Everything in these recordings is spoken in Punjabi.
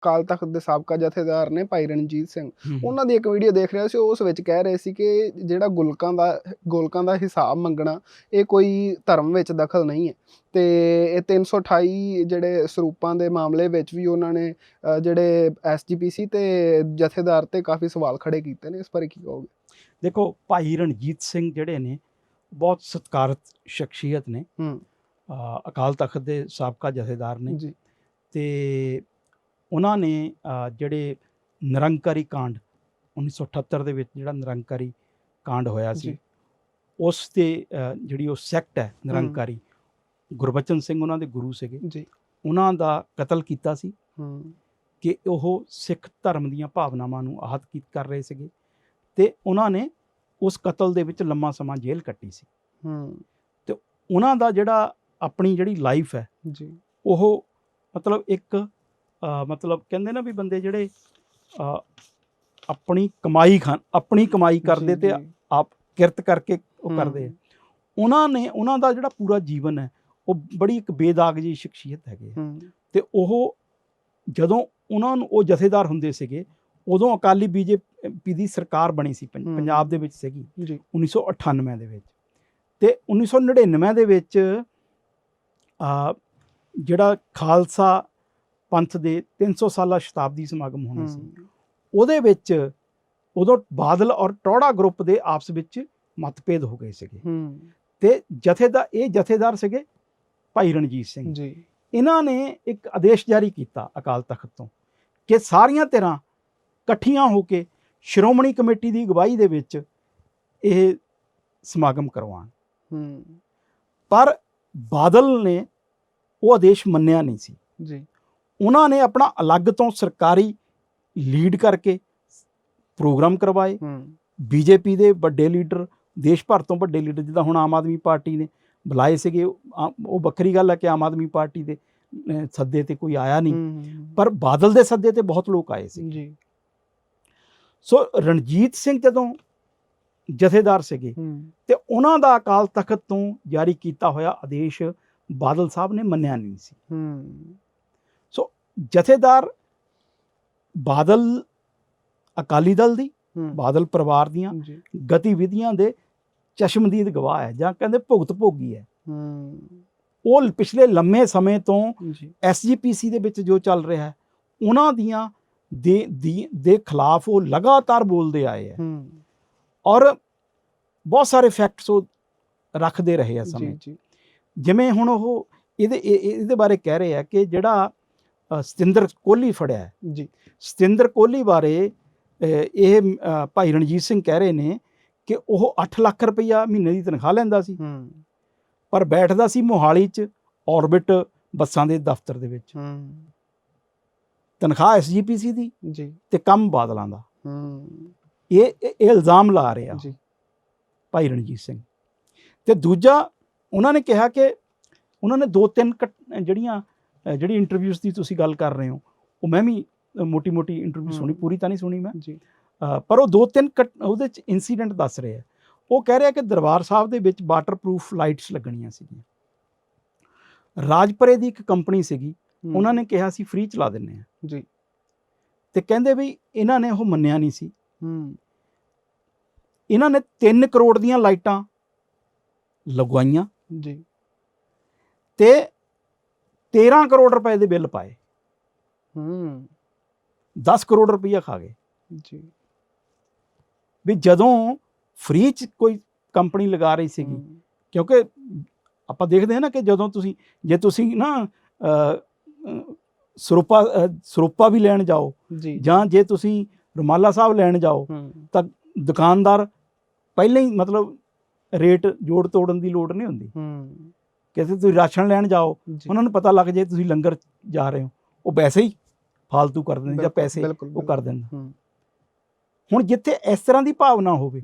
ਅਕਾਲ ਤਖਤ ਦੇ ਸਾਬਕਾ ਜਥੇਦਾਰ ਨੇ ਭਾਈ ਰਣਜੀਤ ਸਿੰਘ। ਉਹਨਾਂ ਦੀ ਇੱਕ ਵੀਡੀਓ ਦੇਖ ਰਿਹਾ ਸੀ ਉਸ ਵਿੱਚ ਕਹਿ ਰਹੇ ਸੀ ਕਿ ਜਿਹੜਾ ਗੁਲਕਾਂ ਦਾ ਗੋਲਕਾਂ ਦਾ ਹਿਸਾਬ ਮੰਗਣਾ ਇਹ ਕੋਈ ਧਰਮ ਵਿੱਚ ਦਖਲ ਨਹੀਂ ਹੈ। ਤੇ ਇਹ 328 ਜਿਹੜੇ ਸਰੂਪਾਂ ਦੇ ਮਾਮਲੇ ਵਿੱਚ ਵੀ ਉਹਨਾਂ ਨੇ ਜਿਹੜੇ ਐਸਜੀਪੀਸੀ ਤੇ ਜਥੇਦਾਰ ਤੇ ਕਾਫੀ ਸਵਾਲ ਖੜੇ ਕੀਤੇ ਨੇ ਇਸ ਬਾਰੇ ਕੀ ਕਹੋਗੇ? ਦੇਖੋ ਭਾਈ ਰਣਜੀਤ ਸਿੰਘ ਜਿਹੜੇ ਨੇ ਬਹੁਤ ਸਤਿਕਾਰਤ ਸ਼ਖਸੀਅਤ ਨੇ। ਹੂੰ। ਅਕਾਲ ਤਖਤ ਦੇ ਸਾਬਕਾ ਜਥੇਦਾਰ ਨੇ। ਜੀ। ਤੇ ਉਹਨਾਂ ਨੇ ਜਿਹੜੇ ਨਿਰੰਕਾਰੀ ਕਾਂਡ 1978 ਦੇ ਵਿੱਚ ਜਿਹੜਾ ਨਿਰੰਕਾਰੀ ਕਾਂਡ ਹੋਇਆ ਸੀ। ਉਸ ਤੇ ਜਿਹੜੀ ਉਹ ਸੈਕਟ ਹੈ ਨਿਰੰਕਾਰੀ ਗੁਰਬਚਨ ਸਿੰਘ ਉਹਨਾਂ ਦੇ ਗੁਰੂ ਸੀਗੇ। ਜੀ। ਉਹਨਾਂ ਦਾ ਕਤਲ ਕੀਤਾ ਸੀ ਕਿ ਉਹ ਸਿੱਖ ਧਰਮ ਦੀਆਂ ਭਾਵਨਾਵਾਂ ਨੂੰ ਆਹਤ ਕੀ ਕਰ ਰਹੇ ਸੀਗੇ ਤੇ ਉਹਨਾਂ ਨੇ ਉਸ ਕਤਲ ਦੇ ਵਿੱਚ ਲੰਮਾ ਸਮਾਂ ਜੇਲ੍ਹ ਕੱਟੀ ਸੀ। ਹੂੰ। ਉਹਨਾਂ ਦਾ ਜਿਹੜਾ ਆਪਣੀ ਜਿਹੜੀ ਲਾਈਫ ਹੈ ਜੀ। ਉਹ ਮਤਲਬ ਇੱਕ ਮਤਲਬ ਕਹਿੰਦੇ ਨਾ ਵੀ ਬੰਦੇ ਜਿਹੜੇ ਆਪਣੀ ਕਮਾਈ ਖਾਨ ਆਪਣੀ ਕਮਾਈ ਕਰਦੇ ਤੇ। ਆਪ ਕਿਰਤ ਕਰਕੇ ਉਹ ਕਰਦੇ ਆ। ਉਹਨਾਂ ਨੇ ਉਹਨਾਂ ਦਾ ਜਿਹੜਾ ਪੂਰਾ ਜੀਵਨ ਹੈ ਉਹ ਬੜੀ ਇੱਕ ਬੇਦਾਗ ਜੀ ਸ਼ਖਸੀਅਤ ਹੈਗੇ ਤੇ ਉਹ ਜਦੋਂ ਉਹਨਾਂ ਨੂੰ ਉਹ ਜਥੇਦਾਰ ਹੁੰਦੇ ਸੀਗੇ ਉਦੋਂ ਅਕਾਲੀ ਬੀਜੇਪੀ ਦੀ ਸਰਕਾਰ ਬਣੀ ਸੀ। ਪੰਜਾਬ ਦੇ ਵਿੱਚ ਸੀਗੀ ਜੀ। 1998 ਦੇ ਵਿੱਚ। ਤੇ 1999 ਦੇ ਵਿੱਚ ਆ ਜਿਹੜਾ ਖਾਲਸਾ ਪੰਥ ਦੇ 300 ਸਾਲਾ ਸ਼ਤਾਬਦੀ ਸਮਾਗਮ ਹੋਣਾ ਸੀ। ਉਹਦੇ ਵਿੱਚ ਉਦੋਂ ਬਾਦਲ ਔਰ ਟੌੜਾ ਗਰੁੱਪ ਦੇ ਆਪਸ ਵਿੱਚ ਮਤਭੇਦ ਹੋ ਗਏ ਸੀਗੇ। ਤੇ ਜਥੇਦਾਰ ਇਹ ਜਥੇਦਾਰ ਸੀਗੇ ਭਾਈ ਰਣਜੀਤ ਸਿੰਘ। ਜੀ। ਇਹਨਾਂ ਨੇ ਇੱਕ ਆਦੇਸ਼ ਜਾਰੀ ਕੀਤਾ ਅਕਾਲ ਤਖਤ ਤੋਂ ਕਿ ਸਾਰੀਆਂ ਧਿਰਾਂ ਇਕੱਠੀਆਂ ਹੋ ਕੇ ਸ਼੍ਰੋਮਣੀ ਕਮੇਟੀ ਦੀ ਅਗਵਾਈ ਦੇ ਵਿੱਚ ਇਹ ਸਮਾਗਮ ਕਰਵਾਉਣ। ਹੂੰ। ਪਰ ਬਾਦਲ ਨੇ ਉਹ ਆਦੇਸ਼ ਮੰਨਿਆ ਨਹੀਂ ਸੀ। ਜੀ। ਉਹਨਾਂ ਨੇ ਆਪਣਾ ਅਲੱਗ ਤੋਂ ਸਰਕਾਰੀ ਲੀਡ ਕਰਕੇ ਪ੍ਰੋਗਰਾਮ ਕਰਵਾਏ। ਬੀਜੇਪੀ ਦੇ ਵੱਡੇ ਲੀਡਰ ਦੇਸ਼ ਭਰ ਤੋਂ ਵੱਡੇ ਲੀਡਰ ਜਿੱਦਾਂ ਹੁਣ ਆਮ ਆਦਮੀ ਪਾਰਟੀ ਨੇ ਬੁਲਾਏ ਸੀਗੇ ਉਹ ਵੱਖਰੀ ਗੱਲ ਹੈ ਕਿ ਆਮ ਆਦਮੀ ਪਾਰਟੀ ਦੇ ਸੱਦੇ ਤੇ ਕੋਈ ਆਇਆ ਨਹੀਂ। ਪਰ ਬਾਦਲ ਦੇ ਸੱਦੇ ਤੇ ਬਹੁਤ ਲੋਕ ਆਏ ਸੀ ਜੀ। ਸੋ ਰਣਜੀਤ ਸਿੰਘ ਜਦੋਂ ਜਥੇਦਾਰ ਸੀਗੇ ਤੇ ਉਹਨਾਂ ਦਾ ਅਕਾਲ ਤਖਤ ਤੋਂ ਜਾਰੀ ਕੀਤਾ ਹੋਇਆ ਆਦੇਸ਼ ਬਾਦਲ ਸਾਹਿਬ ਨੇ ਮੰਨਿਆ ਨਹੀਂ ਸੀ। ਹੂੰ। ਜਥੇਦਾਰ ਬਾਦਲ ਅਕਾਲੀ ਦਲ ਦੀ ਬਾਦਲ ਪਰਿਵਾਰ ਦੀਆਂ ਗਤੀਵਿਧੀਆਂ ਦੇ ਚਸ਼ਮਦੀਦ ਗਵਾਹ ਹੈ ਜਾਂ ਕਹਿੰਦੇ ਭੁਗਤ ਭੋਗੀ ਹੈ। ਹੂੰ। ਉਹ ਪਿਛਲੇ ਲੰਮੇ ਸਮੇਂ ਤੋਂ ਐਸਜੀਪੀਸੀ ਦੇ ਵਿੱਚ ਜੋ ਚੱਲ ਰਿਹਾ ਹੈ ਉਹਨਾਂ ਦੀਆਂ ਦੇ ਦੀ- ਦੇ ਖਿਲਾਫ ਉਹ ਲਗਾਤਾਰ ਬੋਲਦੇ ਆਏ ਹੈ। ਹੂੰ। ਔਰ ਬਹੁਤ ਸਾਰੇ ਫੈਕਟਸ ਉਹ ਰੱਖਦੇ ਰਹੇ ਆ ਸਮੇਂ ਜਿਵੇਂ ਹੁਣ ਉਹ ਇਹਦੇ ਇਹ- ਇਹ- ਇਹਦੇ ਬਾਰੇ ਕਹਿ ਰਹੇ ਆ ਕਿ ਜਿਹੜਾ ਸਤਿੰਦਰ ਕੋਹਲੀ ਫੜਿਆ ਜੀ। ਸਤਿੰਦਰ ਕੋਹਲੀ ਬਾਰੇ ਇਹ ਭਾਈ ਰਣਜੀਤ ਸਿੰਘ ਕਹਿ ਰਹੇ ਨੇ ਕਿ ਉਹ 8 ਲੱਖ ਰੁਪਈਆ ਮਹੀਨੇ ਦੀ ਤਨਖਾਹ ਲੈਂਦਾ ਸੀ। ਹੂੰ। ਪਰ ਬੈਠਦਾ ਸੀ ਮੋਹਾਲੀ 'ਚ ਔਰਬਿਟ ਬੱਸਾਂ ਦੇ ਦਫ਼ਤਰ ਦੇ ਵਿੱਚ। ਹੂੰ। ਤਨਖਾਹ ਐਸਜੀਪੀਸੀ ਦੀ ਜੀ। ਤੇ ਕੰਮ ਬਾਦਲਾਂ ਦਾ। ਹੂੰ। ਇਹ ਇਹ ਇਲਜ਼ਾਮ ਲਾ ਰਿਹਾ ਜੀ। ਭਾਈ ਰਣਜੀਤ ਸਿੰਘ। ਤੇ ਦੂਜਾ ਉਹਨਾਂ ਨੇ ਕਿਹਾ ਕਿ ਉਹਨਾਂ ਨੇ ਦੋ ਤਿੰਨ ਜਿਹੜੀਆਂ ਜਿਹੜੀ ਇੰਟਰਵਿਊਜ਼ ਦੀ ਤੁਸੀਂ ਗੱਲ ਕਰ ਰਹੇ ਹੋ ਉਹ ਮੈਂ ਵੀ ਮੋਟੀ ਮੋਟੀ ਇੰਟਰਵਿਊ ਸੁਣੀ। ਪੂਰੀ ਤਾਂ ਨਹੀਂ ਸੁਣੀ ਮੈਂ। ਜੀ। ਪਰ ਉਹ ਦੋ ਤਿੰਨ ਉਹਦੇ ਚ ਇਨਸੀਡੈਂਟ ਦੱਸ ਰਹੇ ਆ ਉਹ ਕਹਿ ਰਿਹਾ ਕਿ ਦਰਬਾਰ ਸਾਹਿਬ ਦੇ ਵਿੱਚ ਵਾਟਰਪ੍ਰੂਫ ਲਾਈਟਸ ਲੱਗਣੀਆਂ ਸੀਗੀਆਂ। ਰਾਜਪੁਰੇ ਦੀ ਇੱਕ ਕੰਪਨੀ ਸੀਗੀ ਉਹਨਾਂ ਨੇ ਕਿਹਾ ਸੀ ਫ੍ਰੀ ਚਲਾ ਦਿੰਨੇ ਆ ਜੀ। ਤੇ ਕਹਿੰਦੇ ਵੀ ਇਹਨਾਂ ਨੇ ਉਹ ਮੰਨਿਆ ਨਹੀਂ ਸੀ। ਹੂੰ ਇਹਨਾਂ ਨੇ 3 ਕਰੋੜ ਦੀਆਂ ਲਾਈਟਾਂ ਲਗਵਾਈਆਂ। ਜੀ। ਤੇ 13 ਕਰੋੜ ਰੁਪਏ ਦੇ ਬਿੱਲ ਪਾਏ। ਹੂੰ। 10 ਕਰੋੜ ਰੁਪਈਆ ਖਾ ਗਏ। ਜੀ। ਵੀ ਜਦੋਂ ਫ੍ਰੀ ਚ ਕੋਈ ਕੰਪਨੀ ਲਗਾ ਰਹੀ ਸੀਗੀ ਕਿਉਂਕਿ ਆਪਾਂ ਦੇਖਦੇ ਹਾਂ ਨਾ ਕਿ ਜਦੋਂ ਤੁਸੀਂ ਜੇ ਤੁਸੀਂ ਨਾ ਸਰੂਪਾ ਸਰੂਪਾ ਵੀ ਲੈਣ ਜਾਓ ਜੀ। ਜਾਂ ਤੁਸੀਂ ਰੁਮਾਲਾ ਸਾਹਿਬ ਲੈਣ ਜਾਓ ਹੂੰ। ਦੁਕਾਨਦਾਰ ਪਹਿਲਾਂ ਹੀ ਮਤਲਬ ਰੇਟ ਜੋੜ ਤੋੜਨ ਦੀ ਲੋੜ ਨਹੀਂ ਹੁੰਦੀ। ਹੂੰ। ਕਿਸੇ ਤੁਸੀਂ ਰਾਸ਼ਨ ਲੈਣ ਜਾਓ ਜੀ। ਉਹਨਾਂ ਨੂੰ ਪਤਾ ਲੱਗ ਜੇ ਤੁਸੀਂ ਲੰਗਰ ਜਾ ਰਹੇ ਹੋ। ਉਹ ਵੈਸੇ ਹੀ ਫਾਲਤੂ ਕਰ ਦਿੰਦੇ ਜਾਂ ਪੈਸੇ ਉਹ ਕਰ ਦਿੰਦੇ। ਹੁਣ ਜਿੱਥੇ ਇਸ ਤਰ੍ਹਾਂ ਦੀ ਭਾਵਨਾ ਹੋਵੇ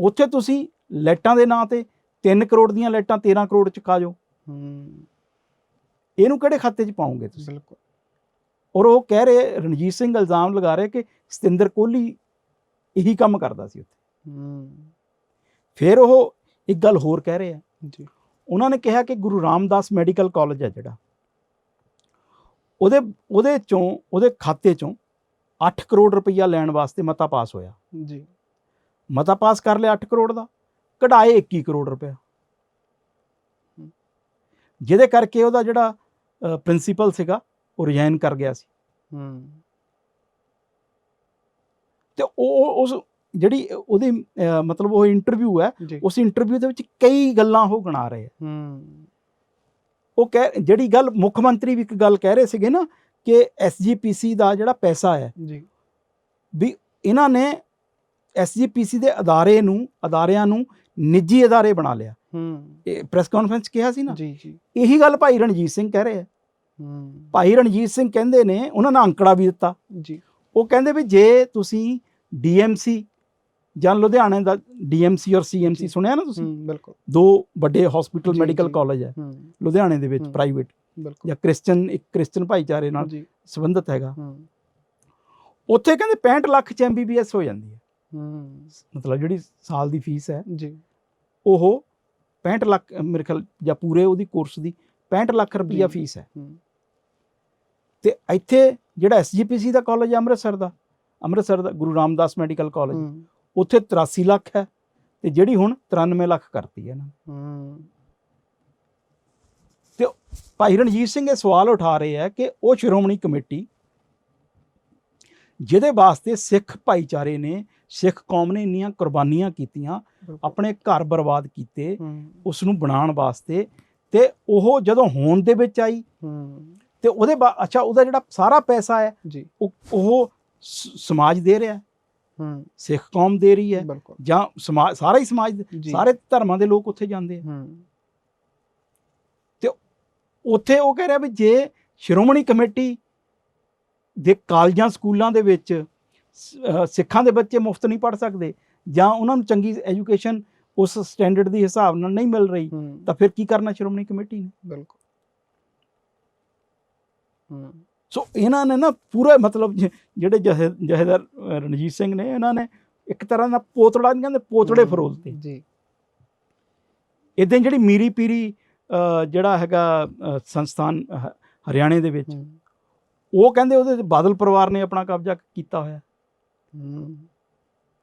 ਉੱਥੇ ਤੁਸੀਂ ਲਾਈਟਾਂ ਦੇ ਨਾਂ ਤੇ 3 ਕਰੋੜ ਦੀਆਂ ਲਾਈਟਾਂ 13 ਕਰੋੜ ਚ ਖਾ ਜਾਓ। ਹੂੰ। ਇਹਨੂੰ ਕਿਹੜੇ ਖਾਤੇ 'ਚ ਪਾਉਂਗੇ ਤੁਸੀਂ? ਬਿਲਕੁਲ। ਔਰ ਉਹ ਕਹਿ ਰਹੇ ਰਣਜੀਤ ਸਿੰਘ ਇਲਜ਼ਾਮ ਲਗਾ ਰਹੇ ਕਿ ਸਤਿੰਦਰ ਕੋਹਲੀ ਇਹੀ ਕੰਮ ਕਰਦਾ ਸੀ ਉੱਥੇ। ਹੂੰ। ਫਿਰ ਉਹ ਇੱਕ ਗੱਲ ਹੋਰ ਕਹਿ ਰਹੇ ਆ। ਜੀ। ਉਹਨਾਂ ਨੇ ਕਿਹਾ ਕਿ ਗੁਰੂ ਰਾਮਦਾਸ ਮੈਡੀਕਲ ਕਾਲਜ ਹੈ ਜਿਹੜਾ। ਉਹਦੇ ਉਹਦੇ ਚੋਂ ਉਹਦੇ ਖਾਤੇ ਚੋਂ 8 ਕਰੋੜ ਰੁਪਈਆ ਲੈਣ ਵਾਸਤੇ ਮਤਾ ਪਾਸ ਹੋਇਆ। ਜੀ। ਮਤਾ ਪਾਸ ਕਰ ਲਿਆ 8 ਕਰੋੜ ਦਾ ਕਢਾਏ 21 ਕਰੋੜ ਰੁਪਇਆ। ਜਿਹਦੇ ਕਰਕੇ ਉਹਦਾ ਜਿਹੜਾ ਪ੍ਰਿੰਸੀਪਲ ਸੀਗਾ ਉਹ ਰਿਜ਼ਾਈਨ ਕਰ ਗਿਆ ਸੀ। ਹੂੰ। ਤੇ ਉਹ ਉਹ- ਉਸ ਜਿਹੜੀ ਉਹਦੀ ਮਤਲਬ ਉਹ ਇੰਟਰਵਿਊ ਹੈ ਉਸ ਇੰਟਰਵਿਊ ਦੇ ਵਿੱਚ ਕਈ ਗੱਲਾਂ ਉਹ ਗਿਣਾ ਰਹੇ ਹੂੰ। ਉਹ ਕਹਿ ਜਿਹੜੀ ਗੱਲ ਮੁੱਖ ਮੰਤਰੀ ਵੀ ਇੱਕ ਗੱਲ ਕਹਿ ਰਹੇ ਸੀਗੇ ਨਾ ਕਿ ਐਸਜੀਪੀਸੀ ਦਾ ਜਿਹੜਾ ਪੈਸਾ ਹੈ ਜੀ। ਵੀ ਇਹਨਾਂ ਨੇ ਐਸਜੀਪੀਸੀ ਦੇ ਅਦਾਰੇ ਨੂੰ ਅਦਾਰਿਆਂ ਨੂੰ ਨਿੱਜੀ ਅਦਾਰੇ ਬਣਾ ਲਿਆ। ਹੂੰ। ਇਹ ਪ੍ਰੈਸ ਕਾਨਫਰੰਸ ਕਿਹਾ ਸੀ ਨਾ। ਜੀ ਜੀ। ਇਹੀ ਗੱਲ ਭਾਈ ਰਣਜੀਤ ਸਿੰਘ ਕਹਿ ਰਹੇ ਆ। ਹੂੰ। ਭਾਈ ਰਣਜੀਤ ਸਿੰਘ ਕਹਿੰਦੇ ਨੇ ਉਹਨਾਂ ਨੇ ਅੰਕੜਾ ਵੀ ਦਿੱਤਾ। ਜੀ। ਉਹ ਕਹਿੰਦੇ ਵੀ ਜੇ ਤੁਸੀਂ ਡੀਐਮਸੀ ਜਾਂ ਲੁਧਿਆਣੇ ਦਾ ਡੀਐਮਸੀ ਔਰ ਸੀਐਮਸੀ। ਸੁਣਿਆ ਨਾ ਤੁਸੀਂ? ਬਿਲਕੁਲ। ਦੋ ਵੱਡੇ ਹਸਪੀਟਲ ਮੈਡੀਕਲ। ਕਾਲਜ ਹੈ। ਲੁਧਿਆਣੇ ਦੇ ਵਿੱਚ। ਪ੍ਰਾਈਵੇਟ ਜਾਂ ਕ੍ਰਿਸਚਨ ਇੱਕ ਕ੍ਰਿਸਚਨ ਭਾਈਚਾਰੇ ਨਾਲ ਸੰਬੰਧਿਤ ਹੈਗਾ। ਉੱਥੇ ਕਹਿੰਦੇ 65 ਲੱਖ ਚ ਐਮਬੀਬੀਐਸ ਹੋ ਜਾਂਦੀ ਹੈ। ਮਤਲਬ ਜਿਹੜੀ ਸਾਲ ਦੀ ਫੀਸ ਹੈ। ਜੀ। ਉਹ 65 ਲੱਖ ਮੇਰੇ ਖਿਆਲ ਜਾਂ ਪੂਰੇ ਉਹਦੀ ਕੋਰਸ ਦੀ 65 ਲੱਖ ਰੁਪਈਆ। ਫੀਸ ਹੈ। ਤੇ ਇੱਥੇ ਜਿਹੜਾ ਐਸਜੀਪੀਸੀ ਦਾ ਕਾਲਜ ਅੰਮ੍ਰਿਤਸਰ ਦਾ ਅੰਮ੍ਰਿਤਸਰ ਦਾ ਗੁਰੂ ਰਾਮਦਾਸ ਮੈਡੀਕਲ ਕਾਲਜ ਉੱਥੇ 83 ਲੱਖ ਹੈ ਤੇ ਜਿਹੜੀ ਹੁਣ 93 ਲੱਖ ਕਰਤੀ ਹੈ ਨਾ। ਹੂੰ। ਭਾਈ ਰਣਜੀਤ ਸਿੰਘ ਇਹ ਸਵਾਲ ਉਠਾ ਰਹੇ ਹੈ ਕਿ ਉਹ ਸ਼੍ਰੋਮਣੀ ਕਮੇਟੀ ਜਿਹਦੇ ਵਾਸਤੇ ਸਿੱਖ ਭਾਈਚਾਰੇ ਨੇ ਸਿੱਖ ਕੌਮ ਨੇ ਇੰਨੀਆਂ ਕੁਰਬਾਨੀਆਂ ਕੀਤੀਆਂ। ਆਪਣੇ ਘਰ ਬਰਬਾਦ ਕੀਤੇ ਉਸ ਨੂੰ ਬਣਾਉਣ ਵਾਸਤੇ ਤੇ ਉਹ ਜਦੋਂ ਹੋਂਦ ਦੇ ਵਿੱਚ ਆਈ ਤੇ ਉਹਦੇ ਬਾ ਅੱਛਾ ਉਹਦਾ ਜਿਹੜਾ ਸਾਰਾ ਪੈਸਾ ਹੈ ਉਹ ਉਹ ਸਮਾਜ ਦੇ ਰਿਹਾ। ਸਿੱਖ ਕੌਮ ਦੇ ਰਹੀ ਹੈ। ਜਾਂ ਸਮਾਜ ਸਾਰਾ ਹੀ ਸਮਾਜ ਸਾਰੇ ਧਰਮਾਂ ਦੇ ਲੋਕ ਉੱਥੇ ਜਾਂਦੇ ਆ। ਹੂੰ। ਉੱਥੇ ਉਹ ਕਹਿ ਰਿਹਾ ਵੀ ਜੇ ਸ਼੍ਰੋਮਣੀ ਕਮੇਟੀ ਦੇ ਕਾਲਜਾਂ ਸਕੂਲਾਂ ਦੇ ਵਿੱਚ ਸਿੱਖਾਂ ਦੇ ਬੱਚੇ ਮੁਫਤ ਨਹੀਂ ਪੜ ਸਕਦੇ ਜਾਂ ਉਹਨਾਂ ਨੂੰ ਚੰਗੀ ਐਜੂਕੇਸ਼ਨ ਉਸ ਸਟੈਂਡਰਡ ਦੇ ਹਿਸਾਬ ਨਾਲ ਨਹੀਂ ਮਿਲ ਰਹੀ ਤਾਂ ਫਿਰ ਕੀ ਕਰਨਾ ਸ਼੍ਰੋਮਣੀ ਕਮੇਟੀ ਨੇ? ਬਿਲਕੁਲ। ਹੂੰ। ਸੋ ਇਹਨਾਂ ਨੇ ਨਾ ਪੂਰਾ ਮਤਲਬ ਜਿਹੜੇ ਅਹ ਰਣਜੀਤ ਸਿੰਘ ਨੇ ਇਹਨਾਂ ਨੇ ਇੱਕ ਤਰ੍ਹਾਂ ਦਾ ਪੋਤੜਾ ਨਹੀਂ ਕਹਿੰਦੇ ਪੋਤੜੇ ਫਰੋਲਤੇ ਜੀ। ਇਦਾਂ ਜਿਹੜੀ ਮੀਰੀ ਪੀਰੀ ਜਿਹੜਾ ਹੈਗਾ ਸੰਸਥਾਨ ਹਰਿਆਣੇ ਦੇ ਵਿੱਚ ਉਹ ਕਹਿੰਦੇ ਉਹਦੇ ਬਾਦਲ ਪਰਿਵਾਰ ਨੇ ਆਪਣਾ ਕਬਜ਼ਾ ਕੀਤਾ ਹੋਇਆ।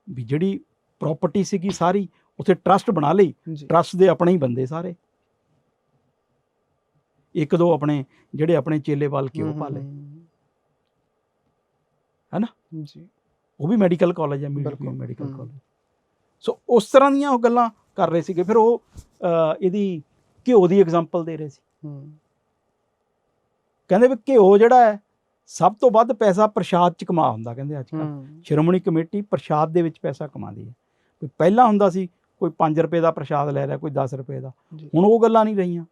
ਵੀ ਜਿਹੜੀ ਪ੍ਰਾਪਰਟੀ ਸੀਗੀ ਸਾਰੀ ਉੱਥੇ ਟਰਸਟ ਬਣਾ ਲਈ। ਟਰਸਟ ਦੇ ਆਪਣੇ ਹੀ ਬੰਦੇ ਸਾਰੇ। ਇੱਕ ਦੋ ਆਪਣੇ ਜਿਹੜੇ ਆਪਣੇ ਚੇਲੇ ਵੱਲ ਕੇ ਉਹ ਹੂੰ, ਪਾਲੇ। ਹੂੰ। ਹੈਨਾ? ਜੀ। ਉਹ ਵੀ ਮੈਡੀਕਲ ਕਾਲਜ ਹੈ ਮੈਡੀਕਲ। ਕਾਲਜ। ਸੋ ਉਸ ਤਰ੍ਹਾਂ ਦੀਆਂ ਉਹ ਗੱਲਾਂ ਕਰ ਰਹੇ ਸੀਗੇ। ਫਿਰ ਉਹ ਇਹਦੀ ਘਿਓ ਦੀ ਐਗਜ਼ਾਮਪਲ ਦੇ ਰਹੇ ਸੀ। ਕਹਿੰਦੇ ਵੀ ਘਿਓ ਜਿਹੜਾ ਹੈ ਸਭ ਤੋਂ ਵੱਧ ਪੈਸਾ ਪ੍ਰਸ਼ਾਦ ਚ ਕਮਾ ਹੁੰਦਾ ਕਹਿੰਦੇ ਅੱਜ ਕੱਲ੍ਹ ਹੂੰ। ਸ਼੍ਰੋਮਣੀ ਕਮੇਟੀ ਪ੍ਰਸ਼ਾਦ ਦੇ ਵਿੱਚ ਪੈਸਾ ਕਮਾਉਂਦੀ ਹੈ। ਵੀ ਪਹਿਲਾਂ ਹੁੰਦਾ ਸੀ ਕੋਈ 5 ਰੁਪਏ ਦਾ ਪ੍ਰਸ਼ਾਦ ਲੈ ਰਿਹਾ ਕੋਈ 10 ਰੁਪਏ ਦਾ। ਹੁਣ ਉਹ ਗੱਲਾਂ ਨਹੀਂ ਰਹੀਆਂ।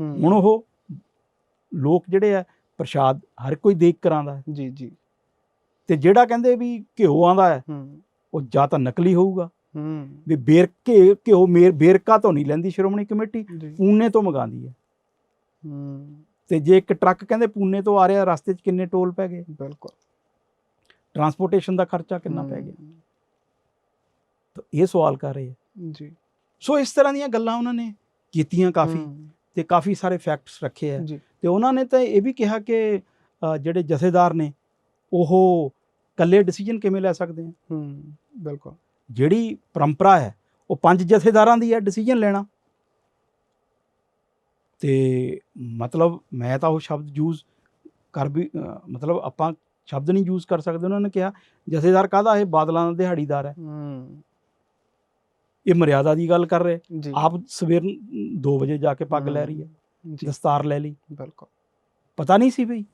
ਹੂੰ। ਹੁਣ ਉਹ ਲੋਕ ਜਿਹੜੇ ਆ ਪ੍ਰਸ਼ਾਦ ਹਰ ਕੋਈ ਦੇਖ ਕਰਾਂਦਾ ਜੀ ਜੀ। ਤੇ ਜਿਹੜਾ ਕਹਿੰਦੇ ਵੀ ਘਿਓ ਆਂਦਾ ਹੈ ਉਹ ਜਾਂ ਤਾਂ ਨਕਲੀ ਹੋਊਗਾ। ਹੂੰ। ਵੀ ਬੇਰ ਘੇ- ਘਿਓ ਮੇਰ ਬੇਰਕਾ ਤੋਂ ਨਹੀਂ ਲੈਂਦੀ ਸ਼੍ਰੋਮਣੀ ਕਮੇਟੀ ਪੂਨੇ ਤੋਂ ਮੰਗਾਉਂਦੀ ਹੈ। ਹੂੰ। ਤੇ ਜੇ ਇੱਕ ਟਰੱਕ ਕਹਿੰਦੇ ਪੂਨੇ ਤੋਂ ਆ ਰਿਹਾ ਰਸਤੇ 'ਚ ਕਿੰਨੇ ਟੋਲ ਪੈ ਗਏ? ਬਿਲਕੁਲ। ਟਰਾਂਸਪੋਰਟੇਸ਼ਨ ਦਾ ਖਰਚਾ ਕਿੰਨਾ ਪੈ ਗਿਆ? ਤਾਂ ਇਹ ਸਵਾਲ ਕਰ ਰਹੇ ਜੀ। ਸੋ ਇਸ ਤਰ੍ਹਾਂ ਦੀਆਂ ਗੱਲਾਂ ਉਹਨਾਂ ਨੇ ਕੀਤੀਆਂ ਕਾਫੀ। ਤੇ ਕਾਫੀ ਸਾਰੇ ਫੈਕਟਸ ਰੱਖੇ ਆ ਤੇ ਉਹਨਾਂ ਨੇ ਤਾਂ ਇਹ ਵੀ ਕਿਹਾ ਕਿ ਜਿਹੜੇ ਜਥੇਦਾਰ ਨੇ ਉਹ ਇਕੱਲੇ ਡਿਸੀਜਨ ਕਿਵੇਂ ਲੈ ਸਕਦੇ ਆ ਹੂੰ ਬਿਲਕੁਲ। ਜਿਹੜੀ ਪਰੰਪਰਾ ਹੈ ਉਹ ਪੰਜ ਜਥੇਦਾਰਾਂ ਦੀ ਹੈ ਡਿਸੀਜਨ ਲੈਣਾ। ਤੇ ਮਤਲਬ ਮੈਂ ਤਾਂ ਉਹ ਸ਼ਬਦ ਯੂਜ਼ ਕਰ ਵੀ ਮਤਲਬ ਆਪਾਂ ਸ਼ਬਦ ਨਹੀਂ ਯੂਜ਼ ਕਰ ਸਕਦੇ ਉਹਨਾਂ ਨੇ ਕਿਹਾ ਜਥੇਦਾਰ ਕਾਹਦਾ ਇਹ ਬਾਦਲਾਂ ਦਾ ਦਿਹਾੜੀਦਾਰ ਹੈ। ਹੂੰ। ਇਹ ਮਰਿਆਦਾ ਦੀ ਗੱਲ ਕਰ ਰਹੇ। ਆਪ ਸਵੇਰ 2 ਵਜੇ ਜਾ ਕੇ ਪੱਗ ਲੈ ਰਹੀ ਹੈ। ਦਸਤਾਰ ਲੈ ਲਈ। ਬਿਲਕੁਲ। ਪਤਾ ਨਹੀਂ ਸੀ ਵੀ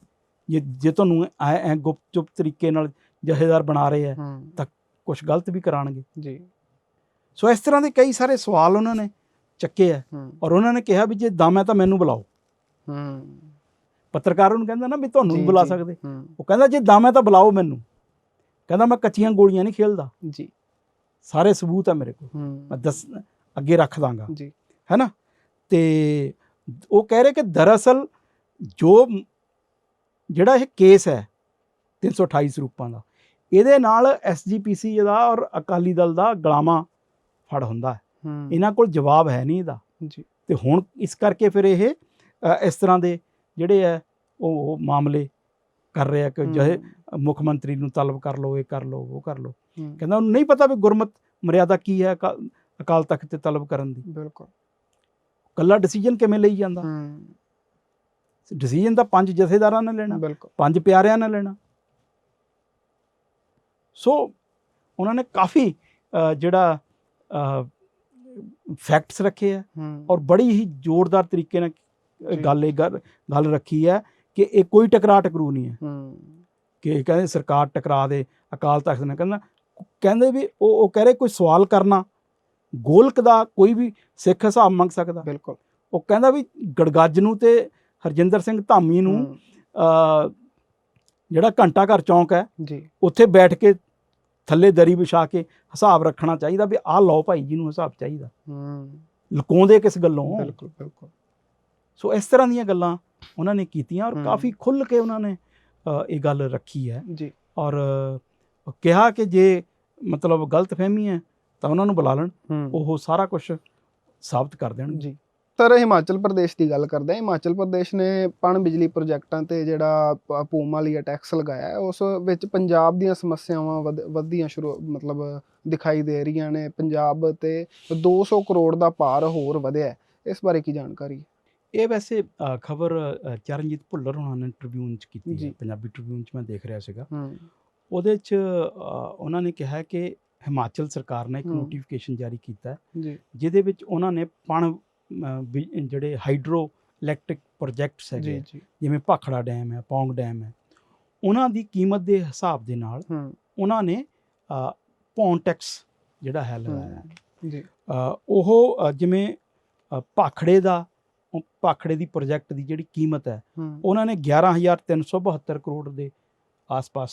ਜੇ ਜੇ ਤੁਹਾਨੂੰ ਐ ਗੁਪਤ ਚੁੱਪ ਤਰੀਕੇ ਨਾਲ ਜਥੇਦਾਰ ਬਣਾ ਰਹੇ ਆ ਹੂੰ ਕੁਝ ਗਲਤ ਵੀ ਕਰਾਣਗੇ। ਜੀ। ਸੋ ਇਸ ਤਰ੍ਹਾਂ ਦੇ ਕਈ ਸਾਰੇ ਸਵਾਲ ਉਹਨਾਂ ਨੇ ਚੱਕੇ ਆ ਔਰ ਉਹਨਾਂ ਨੇ ਕਿਹਾ ਵੀ ਜੇ ਦਮ ਹੈ ਤਾਂ ਮੈਨੂੰ ਬੁਲਾਓ। ਹੂੰ ਪੱਤਰਕਾਰ ਉਹਨੂੰ ਕਹਿੰਦਾ ਨਾ ਵੀ ਤੁਹਾਨੂੰ ਨਹੀਂ ਬੁਲਾ ਸਕਦੇ। ਉਹ ਕਹਿੰਦਾ ਜੇ ਦਮ ਹੈ ਤਾਂ ਬੁਲਾਓ ਮੈਨੂੰ। ਕਹਿੰਦਾ ਮੈਂ ਕੱਚੀਆਂ ਗੋਲੀਆਂ ਨਹੀਂ ਖੇਲਦਾ। ਜੀ। ਸਾਰੇ ਸਬੂਤ ਹੈ ਮੇਰੇ ਕੋਲ। ਮੈਂ ਦੱਸ ਅੱਗੇ ਰੱਖ ਦਾਂਗਾ। ਜੀ। ਹੈ ਨਾ ਤੇ ਉਹ ਕਹਿ ਰਹੇ ਕਿ ਦਰਅਸਲ ਜੋ ਜਿਹੜਾ ਇਹ ਕੇਸ ਹੈ 328 ਸਰੂਪਾਂ ਦਾ ਇਹਦੇ ਨਾਲ ਐਸਜੀਪੀਸੀ ਦਾ ਔਰ ਅਕਾਲੀ ਦਲ ਦਾ ਗਲਾਮਾ ਫੜ ਹੁੰਦਾ ਹੈ। ਇਹਨਾਂ ਕੋਲ ਜਵਾਬ ਹੈ ਨਹੀਂ ਇਹਦਾ। ਜੀ। ਤੇ ਹੁਣ ਇਸ ਕਰਕੇ ਫਿਰ ਇਹ ਇਸ ਤਰ੍ਹਾਂ ਦੇ ਜਿਹੜੇ ਹੈ ਉਹ ਮਾਮਲੇ ਕਰ ਰਿਹਾ ਕਿ ਜਿਹੇ ਮੁੱਖ ਮੰਤਰੀ ਨੂੰ ਤਲਬ ਕਰ ਲਓ ਇਹ ਕਰ ਲਓ ਉਹ ਕਰ ਲਓ। ਕਹਿੰਦਾ ਉਹਨੂੰ ਨਹੀਂ ਪਤਾ ਵੀ ਗੁਰਮਤ ਮਰਿਆਦਾ ਕੀ ਹੈ ਅਕਾ- ਅਕਾਲ ਤਖਤ ਤੇ ਤਲਬ ਕਰਨ ਦੀ। ਬਿਲਕੁਲ। ਕੱਲਾ ਡਿਸੀਜਨ ਕਿਵੇਂ ਲਈ ਜਾਂਦਾ? ਡਿਸੀਜਨ ਤਾਂ ਪੰਜ ਜਥੇਦਾਰਾਂ ਨੇ ਲੈਣਾ ਬਿਲਕੁਲ। ਪੰਜ ਪਿਆਰਿਆਂ ਨੇ ਲੈਣਾ। ਸੋ ਉਹਨਾਂ ਨੇ ਕਾਫੀ ਜਿਹੜਾ ਫੈਕਟਸ ਰੱਖੇ ਆ ਔਰ ਬੜੀ ਹੀ ਜ਼ੋਰਦਾਰ ਤਰੀਕੇ ਨਾਲ। ਗੱਲ ਇਹ ਗੱਲ ਗੱਲ ਰੱਖੀ ਹੈ ਕਿ ਇਹ ਕੋਈ ਟਕਰਾ ਟਕਰੂ ਨਹੀਂ ਹੈ। ਹੂੰ, ਕਿ ਕਹਿੰਦੇ ਸਰਕਾਰ ਟਕਰਾ ਦੇ ਅਕਾਲ ਤਖਤ ਨੇ ਕਹਿੰਦਾ ਕਹਿੰਦੇ ਵੀ ਉਹ ਉਹ ਕਹਿ ਰਹੇ ਕੋਈ ਸਵਾਲ ਕਰਨਾ ਗੋਲਕ ਦਾ ਕੋਈ ਵੀ ਸਿੱਖ ਹਿਸਾਬ ਮੰਗ ਸਕਦਾ। ਬਿਲਕੁਲ। ਉਹ ਕਹਿੰਦਾ ਵੀ ਗੜਗੱਜ ਨੂੰ ਤੇ ਹਰਜਿੰਦਰ ਸਿੰਘ ਧਾਮੀ ਨੂੰ ਜਿਹੜਾ ਘੰਟਾ ਘਰ ਚੌਂਕ ਹੈ ਜੀ। ਉੱਥੇ ਬੈਠ ਕੇ ਥੱਲੇ ਦਰੀ ਵਿਛਾ ਕੇ ਹਿਸਾਬ ਰੱਖਣਾ ਚਾਹੀਦਾ ਵੀ ਆਹ ਲਓ ਭਾਈ ਜੀ ਨੂੰ ਹਿਸਾਬ ਚਾਹੀਦਾ। ਹੂੰ, ਲੁਕਾਉਂਦੇ ਕਿਸ ਗੱਲੋਂ? ਬਿਲਕੁਲ ਬਿਲਕੁਲ। ਸੋ ਇਸ ਤਰ੍ਹਾਂ ਦੀਆਂ ਗੱਲਾਂ ਉਹਨਾਂ ਨੇ ਕੀਤੀਆਂ ਔਰ। ਕਾਫੀ ਖੁੱਲ੍ਹ ਕੇ ਉਹਨਾਂ ਨੇ ਇਹ ਗੱਲ ਰੱਖੀ ਹੈ। ਜੀ। ਔਰ ਕਿਹਾ ਕਿ ਜੇ ਮਤਲਬ ਗਲਤਫਹਿਮੀ ਹੈ ਤਾਂ ਉਹਨਾਂ ਨੂੰ ਬੁਲਾ ਲੈਣ। ਉਹ ਸਾਰਾ ਕੁਝ ਸਾਬਤ ਕਰ ਦੇਣਗੇ ਜੀ। ਸਰ ਹਿਮਾਚਲ ਪ੍ਰਦੇਸ਼ ਦੀ ਗੱਲ ਕਰਦੇ ਹਾਂ। ਹਿਮਾਚਲ ਪ੍ਰਦੇਸ਼ ਨੇ ਪਣ ਬਿਜਲੀ ਪ੍ਰੋਜੈਕਟਾਂ ਤੇ ਜਿਹੜਾ ਪ- ਪੂਮਾਲੀਆ ਟੈਕਸ ਲਗਾਇਆ ਉਸ ਵਿੱਚ ਪੰਜਾਬ ਦੀਆਂ ਸਮੱਸਿਆਵਾਂ ਵਧ- ਵਧਦੀਆਂ ਸ਼ੁਰੂ ਮਤਲਬ ਦਿਖਾਈ ਦੇ ਰਹੀਆਂ ਨੇ। ਪੰਜਾਬ ਤੇ 200 ਕਰੋੜ ਦਾ ਭਾਰ ਹੋਰ ਵਧਿਆ। ਇਸ ਬਾਰੇ ਕੀ ਜਾਣਕਾਰੀ? ਇਹ ਵੈਸੇ ਖਬਰ ਚਰਨਜੀਤ ਭੁੱਲਰ ਹੋਣਾ ਨੇ ਟ੍ਰਿਬਿਊਨ ਚ ਕੀਤੀ। ਹੈ। ਪੰਜਾਬੀ ਟ੍ਰਿਬਿਊਨ ਚ ਮੈਂ ਦੇਖ ਰਿਹਾ ਸੀਗਾ। ਹੂੰ। ਉਹਦੇ ਚ ਉਹਨਾਂ ਨੇ ਕਿਹਾ ਕਿ ਹਿਮਾਚਲ ਸਰਕਾਰ ਨੇ ਇੱਕ। ਨੋਟੀਫਿਕੇਸ਼ਨ ਜਾਰੀ ਕੀਤਾ ਹੈ ਜਿਹਦੇ ਵਿੱਚ ਉਹਨਾਂ ਨੇ ਪਣ ਜਿਹੜੇ ਹਾਈਡਰੋ ਇਲੈਕਟ੍ਰਿਕ ਪ੍ਰੋਜੈਕਟਸ ਹੈਗੇ ਜੀ ਜਿਵੇਂ ਭਾਖੜਾ ਡੈਮ ਹੈ ਪੌਂਗ ਡੈਮ ਹੈ ਉਹਨਾਂ ਦੀ ਕੀਮਤ ਦੇ ਹਿਸਾਬ ਦੇ ਨਾਲ ਹੂੰ। ਉਹਨਾਂ ਨੇ ਪੌਂਡ ਟੈਕਸ ਜਿਹੜਾ ਹੈ ਲਗਾਇਆ ਹੈ। ਜੀ। ਉਹ ਜਿਵੇਂ ਭਾਖੜੇ ਦਾ ਉਹ ਭਾਖੜੇ ਦੀ ਪ੍ਰੋਜੈਕਟ ਦੀ ਜਿਹੜੀ ਕੀਮਤ ਹੈ ਹੂੰ। ਉਹਨਾਂ ਨੇ 11372 ਕਰੋੜ ਦੇ ਆਸ-ਪਾਸ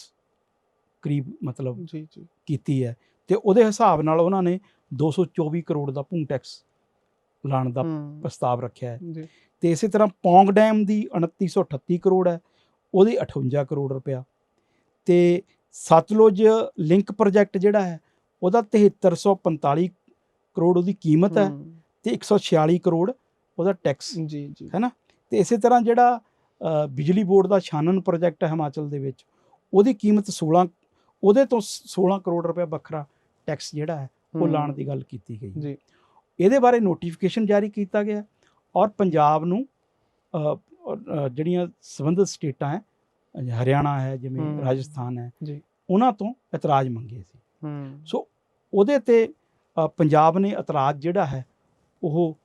ਕਰੀਬ ਮਤਲਬ ਜੀ ਜੀ। ਕੀਤੀ ਹੈ ਤੇ ਉਹਦੇ ਹਿਸਾਬ ਨਾਲ ਉਹਨਾਂ ਨੇ 224 ਕਰੋੜ ਦਾ ਭੂ ਟੈਕਸ ਲਾਣ ਦਾ ਪ੍ਰਸਤਾਵ ਰੱਖਿਆ ਹੈ। ਜੀ। ਤੇ ਇਸੇ ਤਰ੍ਹਾਂ ਪੌਂਗ ਡੈਮ ਦੀ 2938 ਕਰੋੜ ਹੈ ਉਹਦੀ 58 ਕਰੋੜ ਰੁਪਇਆ। ਤੇ ਸਤਲੁਜ ਲਿੰਕ ਪ੍ਰੋਜੈਕਟ ਜਿਹੜਾ ਹੈ ਉਹਦਾ 7345 ਕਰੋੜ ਉਹਦੀ ਕੀਮਤ ਹੈ ਤੇ 146 ਕਰੋੜ ਉਹਦਾ ਟੈਕਸ ਜੀ ਜੀ। ਹੈ ਨਾ? ਤੇ ਇਸੇ ਤਰ੍ਹਾਂ ਜਿਹੜਾ ਬਿਜਲੀ ਬੋਰਡ ਦਾ ਛਾਨਣ ਪ੍ਰੋਜੈਕਟ ਹੈ ਹਿਮਾਚਲ ਦੇ ਵਿੱਚ ਉਹਦੀ ਕੀਮਤ 16 ਉਹਦੇ ਤੋਂ 16 ਕਰੋੜ ਰੁਪਏ ਵੱਖਰਾ ਟੈਕਸ ਜਿਹੜਾ ਹੈ ਉਹ ਲਾਣ ਦੀ ਗੱਲ ਕੀਤੀ ਗਈ। ਜੀ। ਇਹਦੇ ਬਾਰੇ ਨੋਟੀਫਿਕੇਸ਼ਨ ਜਾਰੀ ਕੀਤਾ ਗਿਆ ਔਰ ਪੰਜਾਬ ਨੂੰ ਜਿਹੜੀਆਂ ਸੰਬੰਧਿਤ ਸਟੇਟਾਂ ਹੈ ਹਰਿਆਣਾ ਹੈ ਜਿਵੇਂ। ਰਾਜਸਥਾਨ ਹੈ ਜੀ। ਉਹਨਾਂ ਤੋਂ ਇਤਰਾਜ਼ ਮੰਗੇ ਸੀ। ਹੂੰ। ਸੋ ਉਹਦੇ ਤੇ ਪੰਜਾਬ ਨੇ ਇਤਰਾਜ਼ ਜਿਹੜਾ ਹੈ ਉਹ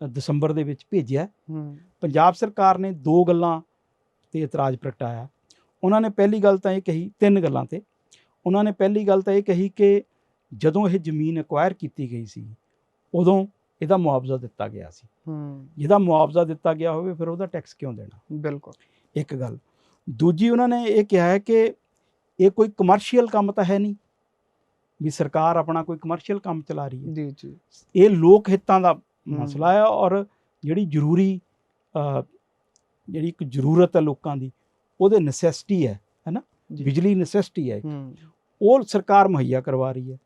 ਦਸੰਬਰ ਦੇ ਵਿੱਚ ਭੇਜਿਆ ਹੂੰ। ਪੰਜਾਬ ਸਰਕਾਰ ਨੇ ਦੋ ਗੱਲਾਂ ਤੇ ਇਤਰਾਜ਼ ਪ੍ਰਗਟਾਇਆ। ਉਹਨਾਂ ਨੇ ਪਹਿਲੀ ਗੱਲ ਤਾਂ ਇਹ ਕਹੀ ਤਿੰਨ ਗੱਲਾਂ ਤੇ। ਉਹਨਾਂ ਨੇ ਪਹਿਲੀ ਗੱਲ ਤਾਂ ਇਹ ਕਹੀ ਕਿ ਜਦੋਂ ਇਹ ਜ਼ਮੀਨ ਐਕਵਾਇਰ ਕੀਤੀ ਗਈ ਸੀ ਉਦੋਂ ਇਹਦਾ ਮੁਆਵਜ਼ਾ ਦਿੱਤਾ ਗਿਆ ਸੀ। ਹੂੰ। ਜਿਹਦਾ ਮੁਆਵਜ਼ਾ ਦਿੱਤਾ ਗਿਆ ਹੋਵੇ ਫਿਰ ਉਹਦਾ ਟੈਕਸ ਕਿਉਂ ਦੇਣਾ? ਬਿਲਕੁਲ। ਇੱਕ ਗੱਲ। ਦੂਜੀ ਉਹਨਾਂ ਨੇ ਇਹ ਕਿਹਾ ਹੈ ਕਿ ਇਹ ਕੋਈ ਕਮਰਸ਼ੀਅਲ ਕੰਮ ਤਾਂ ਹੈ ਨਹੀਂ ਵੀ ਸਰਕਾਰ ਆਪਣਾ ਕੋਈ ਕਮਰਸ਼ੀਅਲ ਕੰਮ ਚਲਾ ਰਹੀ ਹੈ। ਜੀ ਜੀ। ਇਹ ਲੋਕ ਹਿੱਤਾਂ ਦਾ ਮਸਲਾ ਹੈ ਔਰ ਜਿਹੜੀ ਜ਼ਰੂਰੀ ਜਿਹੜੀ ਇੱਕ ਜ਼ਰੂਰਤ ਹੈ ਲੋਕਾਂ ਦੀ ਉਹਦੇ ਨੈਸੈਸਿਟੀ ਹੈ ਹੈਨਾ। ਬਿਜਲੀ ਨੈਸੈਸਿਟੀ ਹੈ ਹੂੰ। ਉਹ ਸਰਕਾਰ ਮੁਹੱਈਆ ਕਰਵਾ ਰਹੀ ਹੈ।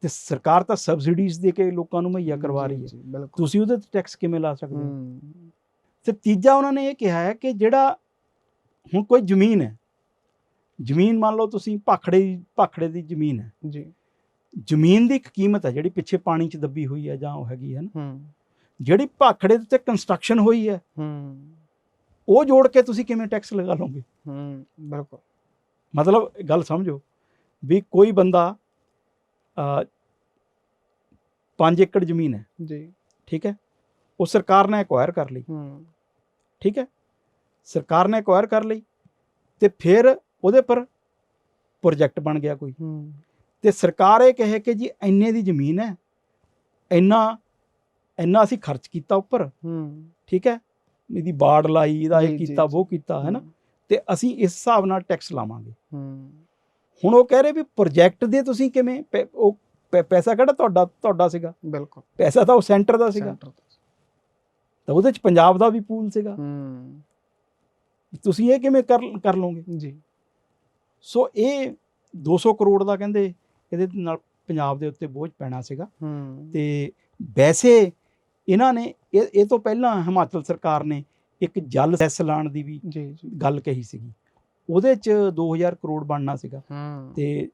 ਤੇ ਸਰਕਾਰ ਤਾਂ ਸਬਸਿਡੀਜ਼ ਦੇ ਕੇ ਲੋਕਾਂ ਨੂੰ ਮੁਹੱਈਆ ਕਰਵਾ ਰਹੀ ਹੈ। ਤੁਸੀਂ ਉਹਦੇ ਤੇ ਟੈਕਸ ਕਿਵੇਂ ਲਾ ਸਕਦੇ ਹੋ? ਤੇ ਤੀਜਾ ਉਹਨਾਂ ਨੇ ਇਹ ਕਿਹਾ ਹੈ ਕਿ ਜਿਹੜਾ ਹੁਣ ਕੋਈ ਜ਼ਮੀਨ ਹੈ ਜ਼ਮੀਨ ਮੰਨ ਲਓ ਤੁਸੀਂ ਭਾਖੜੇ ਭਾਖੜੇ ਦੀ ਜ਼ਮੀਨ ਹੈ। ਜੀ। ਜ਼ਮੀਨ ਦੀ ਇੱਕ ਕੀਮਤ ਹੈ ਜਿਹੜੀ ਪਿੱਛੇ ਪਾਣੀ 'ਚ ਦੱਬੀ ਹੋਈ ਹੈ ਜਾਂ ਉਹ ਹੈਗੀ ਹੈ ਨਾ। ਜਿਹੜੀ ਭਾਖੜੇ ਉੱਤੇ ਕੰਸਟਰਕਸ਼ਨ ਹੋਈ ਹੈ ਹੂੰ। ਉਹ ਜੋੜ ਕੇ ਤੁਸੀਂ ਕਿਵੇਂ ਟੈਕਸ ਲਗਾ ਲਓਗੇ? ਹੂੰ ਬਿਲਕੁਲ। ਮਤਲਬ ਗੱਲ ਸਮਝੋ। ਵੀ ਕੋਈ ਬੰਦਾ ਅ 5 ਏਕੜ ਜ਼ਮੀਨ ਹੈ। ਜੀ। ਠੀਕ ਹੈ? ਉਹ ਸਰਕਾਰ ਨੇ ਐਕਵਾਇਰ ਕਰ ਲਈ। ਹੂੰ। ਠੀਕ ਹੈ? ਸਰਕਾਰ ਨੇ ਐਕਵਾਇਰ ਕਰ ਲਈ ਤੇ ਫਿਰ ਉਹਦੇ ਪਰ ਪ੍ਰੋਜੈਕਟ ਬਣ ਗਿਆ ਕੋਈ। ਹੂੰ। ਤੇ ਸਰਕਾਰ ਇਹ ਕਹੇ ਕਿ ਜੀ ਇੰਨੇ ਦੀ ਜ਼ਮੀਨ ਹੈ ਇੰਨਾ ਇੰਨਾ ਅਸੀਂ ਖਰਚ ਕੀਤਾ ਉੱਪਰ। ਹੂੰ। ਠੀਕ ਹੈ? ਇਹਦੀ ਬਾੜ ਲਾਈ ਇਹਦਾ ਇਹ ਕੀਤਾ। ਉਹ ਕੀਤਾ ਹੈ ਨਾ? ਤੇ ਅਸੀਂ ਇਸ ਹਿਸਾਬ ਨਾਲ ਟੈਕਸ ਲਾਵਾਂਗੇ। ਹੂੰ। ਹੁਣ ਉਹ ਕਹਿ ਰਹੇ ਵੀ ਪ੍ਰੋਜੈਕਟ ਦੇ ਤੁਸੀਂ ਕਿਵੇਂ? ਉਹ ਪੈਸਾ ਕਿਹੜਾ ਤੁਹਾਡਾ ਤੁਹਾਡਾ ਸੀਗਾ? ਬਿਲਕੁਲ। ਪੈਸਾ ਤਾਂ ਉਹ ਸੈਂਟਰ ਦਾ ਸੀਗਾ। ਸੈਂਟਰ ਤੋਂ। ਤਾਂ ਉਹਦੇ ਚ ਪੰਜਾਬ ਦਾ ਵੀ ਪੂਲ ਸੀਗਾ। ਹੂੰ। ਤੁਸੀਂ ਇਹ ਕਿਵੇਂ ਕਰ ਕਰ ਲਓਗੇ? ਜੀ। ਸੋ ਇਹ 200 ਕਰੋੜ ਦਾ ਕਹਿੰਦੇ ਇਹਦੇ ਨਾਲ ਪੰਜਾਬ ਦੇ ਉੱਤੇ ਬੋਝ ਪੈਣਾ ਸੀਗਾ। ਹੂੰ। ਤੇ ਵੈਸੇ ਇਹਨਾਂ ਨੇ ਇਹ ਇਹ ਤੋਂ ਪਹਿਲਾਂ ਹਿਮਾਚਲ ਸਰਕਾਰ ਨੇ ਇੱਕ ਜਲ ਸੈਸ ਲਾਣ ਦੀ ਵੀ ਜੀ ਜੀ। ਗੱਲ ਕਹੀ ਸੀਗੀ। ਉਹਦੇ ਚ 2000 ਕਰੋੜ ਬਣਨਾ ਸੀਗਾ ਤੇ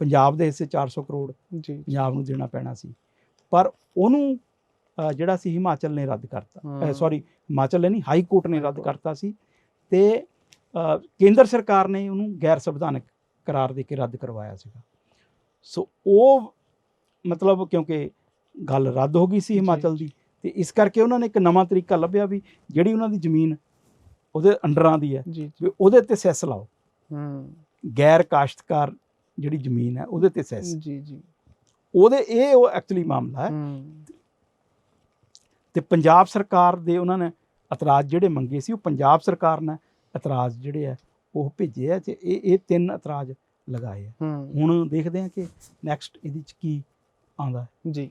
ਪੰਜਾਬ ਦੇ ਹਿੱਸੇ 400 ਕਰੋੜ ਜੀ ਪੰਜਾਬ ਨੂੰ ਦੇਣਾ ਪੈਣਾ ਸੀ ਪਰ ਉਹਨੂੰ ਜਿਹੜਾ ਸੀ ਹਿਮਾਚਲ ਨੇ ਰੱਦ ਕਰਤਾ। ਸੌਰੀ ਹਿਮਾਚਲ ਨੇ ਨਹੀਂ ਹਾਈ ਕੋਰਟ ਨੇ ਰੱਦ। ਕਰਤਾ ਸੀ ਤੇ ਕੇਂਦਰ ਸਰਕਾਰ ਨੇ ਉਹਨੂੰ ਗੈਰ ਸੰਵਿਧਾਨਕ ਕਰਾਰ ਦੇ ਕੇ ਰੱਦ ਕਰਵਾਇਆ ਸੀਗਾ ਸੋ ਉਹ ਮਤਲਬ ਕਿਉਂਕਿ ਗੱਲ ਰੱਦ ਹੋ ਗਈ ਸੀ। ਹਿਮਾਚਲ ਦੀ ਤੇ ਇਸ ਕਰਕੇ ਉਹਨਾਂ ਨੇ ਇੱਕ ਨਵਾਂ ਤਰੀਕਾ ਲੱਭਿਆ ਵੀ ਜਿਹੜੀ ਉਹਨਾਂ ਦੀ ਜ਼ਮੀਨ ਉਹਦੇ ਅੰਡਰਾਂ ਦੀ ਹੈ ਵੀ ਉਹਦੇ ਤੇ ਸੈਸ ਲਾਓ। ਹੂੰ। ਗੈਰ ਕਾਸ਼ਤਕਾਰ ਜਿਹੜੀ ਜ਼ਮੀਨ ਹੈ ਉਹਦੇ ਤੇ ਸੈਸ। ਜੀ ਜੀ। ਉਹਦੇ ਇਹ ਉਹ ਐਕਚੁਅਲੀ ਮਾਮਲਾ ਹੈ। ਤੇ ਪੰਜਾਬ ਸਰਕਾਰ ਦੇ ਉਹਨਾਂ ਨੇ ਇਤਰਾਜ਼ ਜਿਹੜੇ ਮੰਗੇ ਸੀ ਉਹ ਪੰਜਾਬ ਸਰਕਾਰ ਨੇ ਇਤਰਾਜ਼ ਜਿਹੜੇ ਆ ਉਹ ਭੇਜੇ ਆ ਤੇ ਇਹ ਇਹ ਤਿੰਨ ਇਤਰਾਜ਼ ਲਗਾਏ ਆ ਹੁਣ ਦੇਖਦੇ ਆ ਕਿ ਨੈਕਸਟ ਇਹਦੇ ਚ ਕੀ ਆਉਂਦਾ ਜੀ।